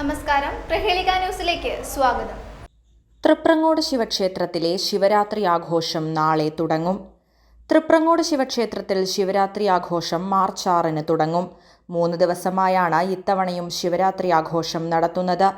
നമസ്കാരം. പ്രഹേളിക ന്യൂസിലേക്ക് സ്വാഗതം. തൃപ്രങ്ങോട് ശിവക്ഷേത്രത്തിലെ ശിവരാത്രി ആഘോഷം നാളെ തുടങ്ങും. തൃപ്രങ്ങോട് ശിവക്ഷേത്രത്തിൽ ശിവരാത്രി ആഘോഷം മാർച്ച് ആറിന് തുടങ്ങും. മൂന്ന് ദിവസമായാണ് ഇത്തവണയും ശിവരാത്രി ആഘോഷം നടത്തുന്നത്.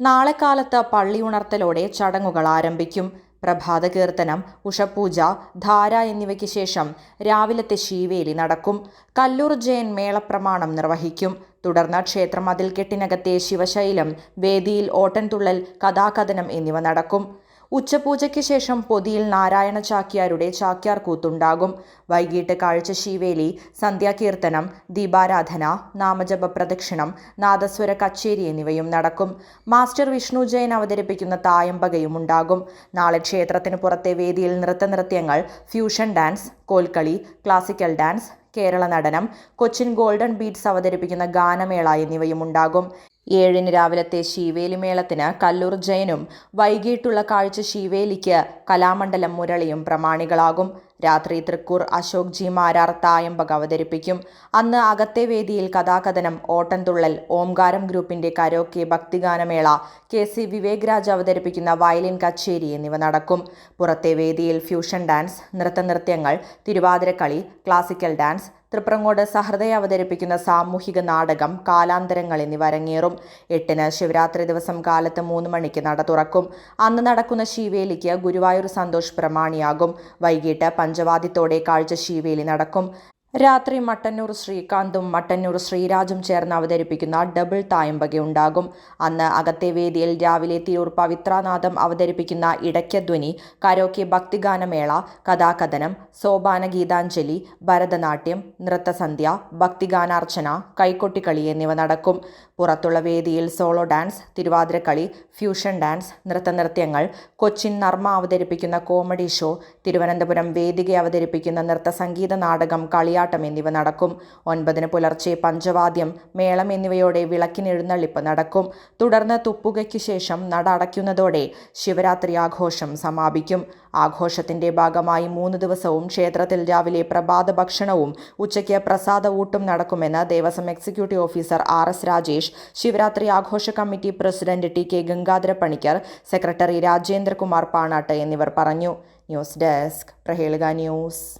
നാളെ കാലത്ത് പള്ളി ഉണർത്തലോടെ ചടങ്ങുകൾ ആരംഭിക്കും. പ്രഭാത കീർത്തനം ഉഷപൂജ ധാര എന്നിവയ്ക്ക് ശേഷം രാവിലത്തെ ശീവേലി നടക്കും. കല്ലൂർ ജയൻ മേളപ്രമാണം നിർവഹിക്കും. തുടർന്ന് ക്ഷേത്രം മതിൽക്കെട്ടിനകത്തെ ശിവശൈലം വേദിയിൽ ഓട്ടൻതുള്ളൽ കഥാകഥനം എന്നിവ നടക്കും. ഉച്ചപൂജയ്ക്ക് ശേഷം പൊതിയിൽ നാരായണ ചാക്യാരുടെ ചാക്യാർ കൂത്തുണ്ടാകും. വൈകിട്ട് കാഴ്ച ശീവേലി സന്ധ്യാകീർത്തനം ദീപാരാധന നാമജപ പ്രദക്ഷിണം നാദസ്വര കച്ചേരി എന്നിവയും നടക്കും. മാസ്റ്റർ വിഷ്ണു ജയൻ അവതരിപ്പിക്കുന്ന തായമ്പകയും ഉണ്ടാകും. നാളെ ക്ഷേത്രത്തിന് പുറത്തെ വേദിയിൽ നൃത്തനൃത്യങ്ങൾ fusion dance kolkali classical dance Kerala Natanam. Cochin golden beats അവതരിപ്പിക്കുന്ന ഗാനമേള എന്നിവയും ഉണ്ടാകും. ഏഴിന് രാവിലത്തെ ശീവേലി മേളത്തിന് കല്ലൂർ ജയനും വൈകിട്ടുള്ള കാഴ്ച ശീവേലിക്ക് കലാമണ്ഡലം മുരളിയും പ്രമാണികളാകും. രാത്രി തൃക്കൂർ അശോക് ജി മാരാർ തായമ്പക അവതരിപ്പിക്കും. അന്ന് അകത്തെ വേദിയിൽ കഥാകഥനം ഓട്ടൻതുള്ളൽ ഓംകാരം ഗ്രൂപ്പിന്റെ കരോക്കെ ഭക്തിഗാനമേള കെ സി വിവേക് രാജ് അവതരിപ്പിക്കുന്ന വയലിൻ കച്ചേരി എന്നിവ നടക്കും. പുറത്തെ വേദിയിൽ ഫ്യൂഷൻ ഡാൻസ് നൃത്തനൃത്യങ്ങൾ തിരുവാതിരക്കളി ക്ലാസിക്കൽ ഡാൻസ് തൃപ്രങ്ങോട് സഹൃദയ അവതരിപ്പിക്കുന്ന സാമൂഹിക നാടകം കാലാന്തരങ്ങൾ എന്നിവ അരങ്ങേറും. എട്ടിന് ശിവരാത്രി ദിവസം കാലത്ത് മൂന്ന് മണിക്ക് നട തുറക്കും. അന്ന് നടക്കുന്ന ശീവേലിക്ക് ഗുരുവായൂർ സന്തോഷ് പ്രമാണിയാകും. വൈകിട്ട് പഞ്ചവാദ്യത്തോടെ കാഴ്ച ശീവേലി നടക്കും. രാത്രി മട്ടന്നൂർ ശ്രീകാന്തും മട്ടന്നൂർ ശ്രീരാജും ചേർന്ന് അവതരിപ്പിക്കുന്ന ഡബിൾ തായമ്പക ഉണ്ടാകും അന്ന് അകത്തെ വേദിയിൽ രാവിലെ തിരൂർ പവിത്രാനാഥം അവതരിപ്പിക്കുന്ന ഇടയ്ക്കധ്വനി കരോക്കെ ഭക്തിഗാനമേള കഥാകഥനം സോപാന ഗീതാഞ്ജലി ഭരതനാട്യം നൃത്തസന്ധ്യ ഭക്തിഗാനാർച്ചന കൈക്കൊട്ടിക്കളി എന്നിവ നടക്കും. പുറത്തുള്ള വേദിയിൽ solo dance Thiruvathirakali fusion dance നൃത്തനൃത്യങ്ങൾ Cochin Narmma അവതരിപ്പിക്കുന്ന കോമഡി ഷോ തിരുവനന്തപുരം വേദിക അവതരിപ്പിക്കുന്ന നൃത്തസംഗീത നാടകം കളിയാട്ടം എന്നിവ നടക്കും. ഒൻപതിന് പുലർച്ചെ പഞ്ചവാദ്യം മേളം എന്നിവയോടെ വിളക്കിനെഴുന്നള്ളിപ്പ് നടക്കും. തുടർന്ന് തുപ്പുകയ്ക്ക് ശേഷം നട അടയ്ക്കുന്നതോടെ ശിവരാത്രി ആഘോഷം സമാപിക്കും. ആഘോഷത്തിന്റെ ഭാഗമായി മൂന്ന് ദിവസവും ക്ഷേത്രത്തിൽ രാവിലെ പ്രഭാത ഭക്ഷണവും ഉച്ചയ്ക്ക് പ്രസാദ ഊട്ടും നടക്കുമെന്ന് Devaswom executive officer R S Rajesh Shivaratri ആഘോഷ committee president T K Gangadhara Panicker secretary Rajendrakumar Panatt എന്നിവർ പറഞ്ഞു. News desk Prahelika news.